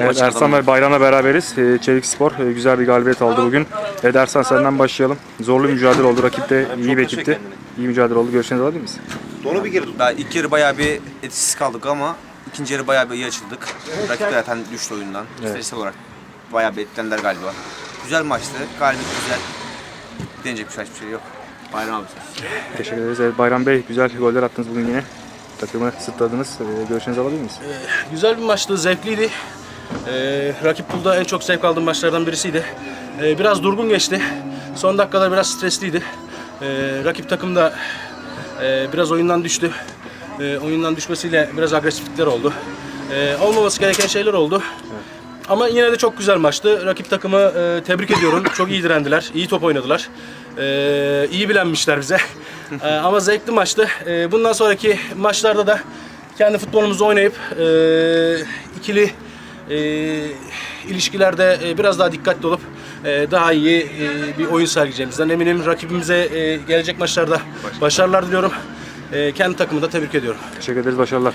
Evet Ersan ve Bayram'la beraberiz. Ee, Çelik Spor e, güzel bir galibiyet aldı bugün. Evet Ersan senden başlayalım. Zorlu bir mücadele oldu. Rakip de iyi bir ekipti. İyi mücadele oldu. Görüşlerinizi alabilir miyiz? Onu bir kere. Daha ilk yarı bayağı bir etkisiz kaldık ama ikinci yarı bayağı bir iyi açıldık. Rakip de zaten düştü oyundan. İstatistik olarak bayağı bir etkilendiler galiba. Güzel maçtı. Galibiyet güzel. Denecek bir şey, hiçbir şey yok. Bayram abi. Teşekkür ederiz. Evet, Bayram Bey güzel goller attınız bugün yine. Takımı sıtladınız. Ee, Görüşlerinizi alabilir miyiz? Güzel bir maçtı, zevkliydi. Ee, rakip Bulda en çok zevk aldığım maçlardan birisiydi. Ee, biraz durgun geçti. Son dakikalar biraz stresliydi. Ee, rakip takım da e, biraz oyundan düştü. Ee, oyundan düşmesiyle biraz agresiflikler oldu. Ee, olmaması gereken şeyler oldu. Ama yine de çok güzel maçtı. Rakip takımı e, tebrik ediyorum. Çok iyi direndiler, iyi top oynadılar. Ee, iyi bilenmişler bize. Ee, ama zevkli maçtı. Ee, bundan sonraki maçlarda da kendi futbolumuzu oynayıp e, ikili e, ilişkilerde e, biraz daha dikkatli olup e, daha iyi e, bir oyun sergileyeceğimizden eminim. Rakibimize e, gelecek maçlarda başarılar diliyorum. E, kendi takımı da tebrik ediyorum. Teşekkür ederiz. Başarılar.